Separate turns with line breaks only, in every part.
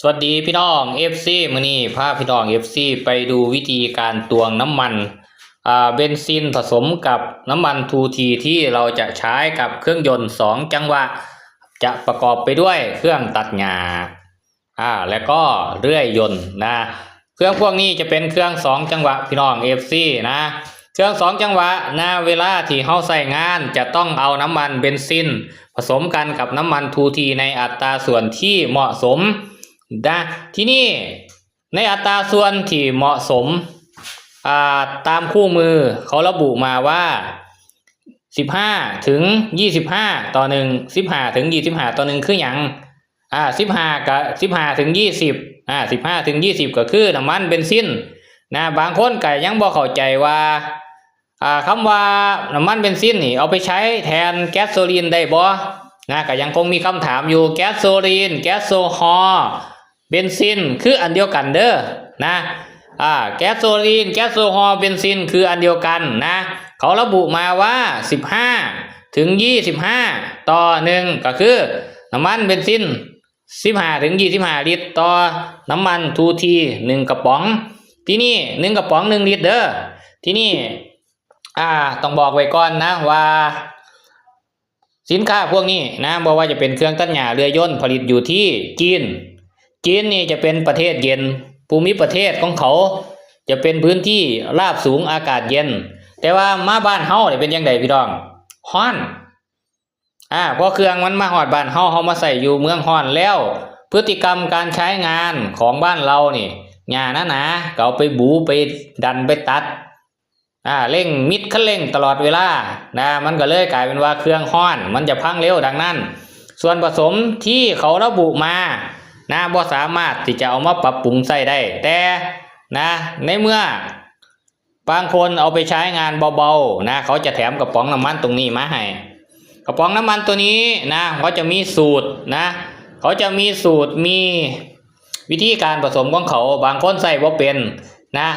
สวัสดีพี่น้อง FC มื้อนี้พาพี่น้อง FC ไปดูวิธีการตวงน้ำมันอ่าเบนซินผสมกับน้ำมันทูทีที่เราจะใช้กับเครื่องยนต์ 2 จังหวะ จะประกอบไปด้วยเครื่องตัดหญ้าอ่าแล้วก็เลื่อยยนต์นะ เครื่องพวกนี้จะเป็นเครื่อง 2 จังหวะพี่น้อง FC นะ เครื่อง 2 จังหวะนะเวลาที่เฮาใส่งานจะต้องเอาน้ำมันเบนซิน ผสมกันกับน้ำมันทูทีในอัตราส่วนที่เหมาะสม นะที่นี่ในอัตราส่วนที่เหมาะสมาตามคู่มือเขาระบุมาว่า 15 ถึง 25 ต่อหนึ่ง15 ถึง 25 ต่อหนึ่งคืออย่างอ่า15 กับ 15 ถึง 20อ่า15 ถึง 20 ก็คือน้ำมันเบนซินนะบางคนก็ยังบ่เข้าใจว่าอ่าคำว่าน้ำมันเบนซินนี่เอาไปใช้แทนแก๊สโซลีนได้บ่นะก็ยังคงมีคำถามอยู่แก๊สโซลีน แก๊สโซฮอล์ เบนซินคืออันเดียวกันเด้อนะอ่าแก๊สโซลีน แก๊สโซฮอล์เบนซินคืออันเดียวกันนะ เขาระบุมาว่า 15 ถึง 25 ต่อหนึ่งก็คือ น้ำมันเบนซิน 15 ถึง 25 ลิตร ต่อน้ำมันทูทีหนึ่งกระป๋อง ที่นี่หนึ่งกระป๋องหนึ่งลิตรเด้อที่นี่อ่าต้องบอกไว้ก่อนนะว่า สินค้าพวกนี้นะบอกว่าจะเป็นเครื่องตัดหญ้าเรือยนต์ผลิตอยู่ที่จีน จีนนี่จะเป็นประเทศเย็น ภูมิประเทศของเขา จะเป็นพื้นที่ราบสูงอากาศเย็น แต่ว่ามาบ้านเฮาเนี่ยเป็นยังไงพี่น้องฮ้อนอ่าพอเครื่องมันมาหอดบ้านเฮาเฮามาใส่อยู่เมืองฮ้อนแล้ว พฤติกรรมการใช้งานของบ้านเรานี่หญ้านาๆก็เอาไปบูไปดันไปตัดอ่าเร่งมิดคันเร่งตลอดเวลานะมันก็เลยกลายเป็นว่าเครื่องฮ้อน มันจะพังเร็วดังนั้น ส่วนผสมที่เขาระบุมา นะบ่สามารถที่จะเอามาปรับปรุงใส่ได้ แต่นะในเมื่อบางคนเอาไปใช้งานเบาๆนะเขาจะแถมกระป๋องน้ำมันตรงนี้มาให้กระป๋องน้ำมันตัวนี้นะเขาจะมีสูตรนะเขาจะมีสูตรมีวิธีการผสมของเขาบางคนใส่บ่เป็นนะ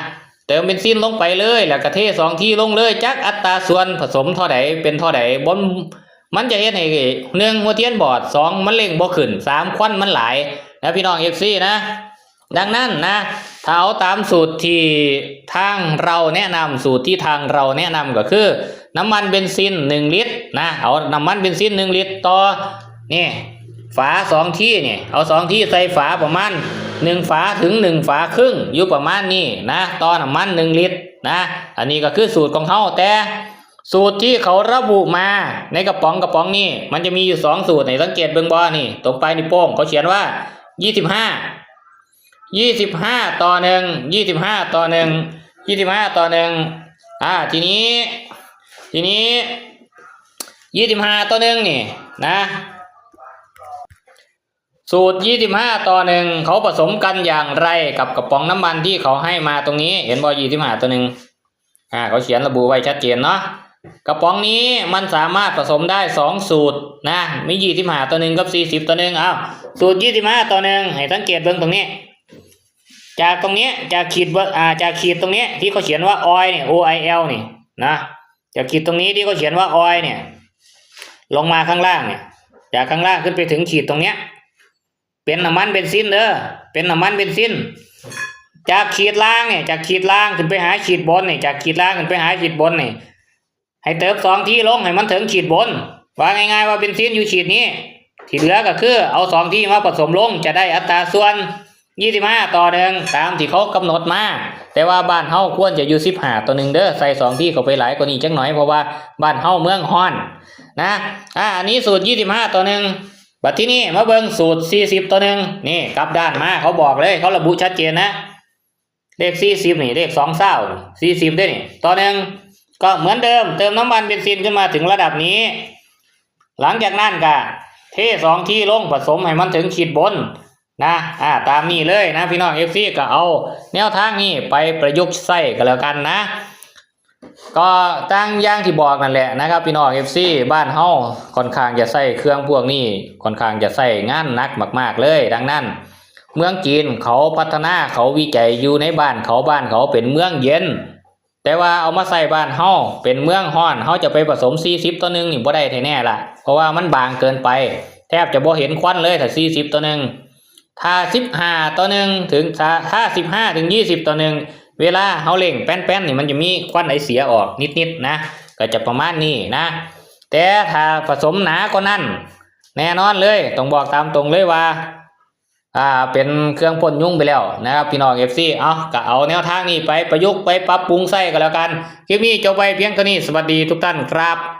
เติมเบนซินลงไปเลยแล้วก็เทสองที่ลงเลยจักอัตราส่วนผสมเท่าใดเป็นเท่าใดบนมันจะเฮ็ดให้หนึ่งหัวเทียนบอดสองมันเร่งบ่ขึ้นสามควันมันหลาย นะพี่น้องเอฟซีนะ ดังนั้นนะถ้าเอาตามสูตรที่ทางเราแนะนำสูตรที่ทางเราแนะนำก็คือ น้ำมันเบนซินหนึ่งลิตรนะเอาน้ำมันเบนซินหนึ่งลิตรต่อนี่ฝาสองที่นี่เอาสองที่ใส่ฝาประมาณหนึ่งฝาถึงหนึ่งฝาครึ่งอยู่ประมาณนี้นะต่อน้ำมันหนึ่งลิตรนะอันนี้ก็คือสูตรของเขาแต่สูตรที่เขาระบุมาในกระป๋องกระป๋องนี่มันจะมีอยู่สองสูตรไหนสังเกตเบื้องบนนี่ตรงปลายนิ้วโป้งเขาเขียนว่า ยี่สิบห้ายี่สิบห้าต่อหนึ่งยี่สิบห้าต่อหนึ่งยี่สิบห้าต่อหนึ่งอ่าทีนี้ ทีนี้ยี่สิบห้าต่อหนึ่งนี่นะ สูตรยี่สิบห้าต่อหนึ่งเขาผสมกันอย่างไรกับกระป๋องน้ำมันที่เขาให้มาตรงนี้ เห็นบอยี่สิบห้าต่อหนึ่งอ่าเขาเขียนระบุไว้ชัดเจนเนาะ กระป๋องนี้มันสามารถผสมได้สองสูตรนะมียี่สิบห้าต่อหนึ่งกับสี่สิบต่อหนึ่งเอาสูตรยี่สิบห้าต่อหนึ่งให้สังเกตเบื้องตรงนี้ จากตรงนี้จากขีดว่าอ่าจากขีดตรงนี้ที่เขาเขียนว่า oil เนี่ย O I L นี่นะจากขีดตรงนี้ที่เขาเขียนว่า oil เนี่ย ลงมาข้างล่างเนี่ยจากข้างล่างขึ้นไปถึงขีดตรงเนี้ย เป็นน้ำมันเบนซินเด้อเป็นน้ำมันเบนซินจากขีดล่างเนี่ยจากขีดล่างขึ้นไปหาขีดบนเนี่ยจากขีดล่างขึ้นไปหาขีดบนเนี่ย ให้เติมสองที่ลงให้มันถึงขีดบน ว่าง่ายๆว่าเบนซินอยู่ขีดนี้ ที่เหลือก็คือเอาสองที่มาผสมลงจะได้อัตราส่วนยี่สิบห้าต่อหนึ่งตามที่เขากำหนดมา แต่ว่าบ้านเฮาควรจะอยู่สิบห้าต่อหนึ่งเด้อใส่สองที่เข้าไปหลายกว่านี้จังหน่อยเพราะว่าบ้านเฮาเมืองฮ้อนนะอ่าอันนี้สูตรยี่สิบห้าต่อหนึ่งบัดที่นี่มาเบิ่งสูตร 40ตัวหนึ่งนี่กลับด้านมาเขาบอกเลยเขาระบุชัดเจนนะเลข40นี่เลข2เศร้า40ด้นี่ตัวหนึ่ง ก็เหมือนเดิม เติมน้ำมันเบนซินขึ้นมาถึงระดับนี้ หลังจากนั้นก็เทสองที่ลงผสมให้มันถึงขีดบนนะอ่าตามนี้เลยนะพี่น้อง FC ก็เอาแนวทางนี้ไปประยุกต์ใส่กันแล้วกันนะ ก็ตั้งย่างที่บอกนั่นแหละนะครับพี่น้อง FC บ้านเฮาค่อนข้างจะใส่เครื่องพวกนี้ค่อนข้างจะใส่งานหนักมาก ๆ เลย ดังนั้น เมืองจีนเขาพัฒนาเขาวิจัยอยู่ในบ้านเขาบ้านเขาเป็นเมืองเย็น แต่ว่าเอามาใส่บ้านเฮาเป็นเมืองฮ้อนเฮาจะไปผสม 40 ตัวหนึ่งนี่บ่ได้แน่ล่ะ เพราะว่ามันบางเกินไป แทบจะบ่เห็นควันเลยถ้า 40 ตัวหนึ่งถ้าสิบห้าต่อหนึ่งถึงถ้าถ้าสิบห้าถึงยี่สิบต่อหนึ่งเวลาเฮาเล่งแป้นๆนี่มันจะมีควันไอเสียออกนิดๆนะ ก็จะประมาณนี้นะ แต่ถ้าผสมหนาก็นั่น แน่นอนเลยต้องบอกตามตรงเลยว่า อ่าเป็นเครื่องพ่นยุ่งไปแล้วนะครับพี่น้องเอฟซีเอาก็เอาแนวทางนี้ไปประยุกต์ไปปรับปรุงใส่ก็แล้วกัน คลิปนี้จบไปเพียงเท่านี้สวัสดีทุกท่านครับ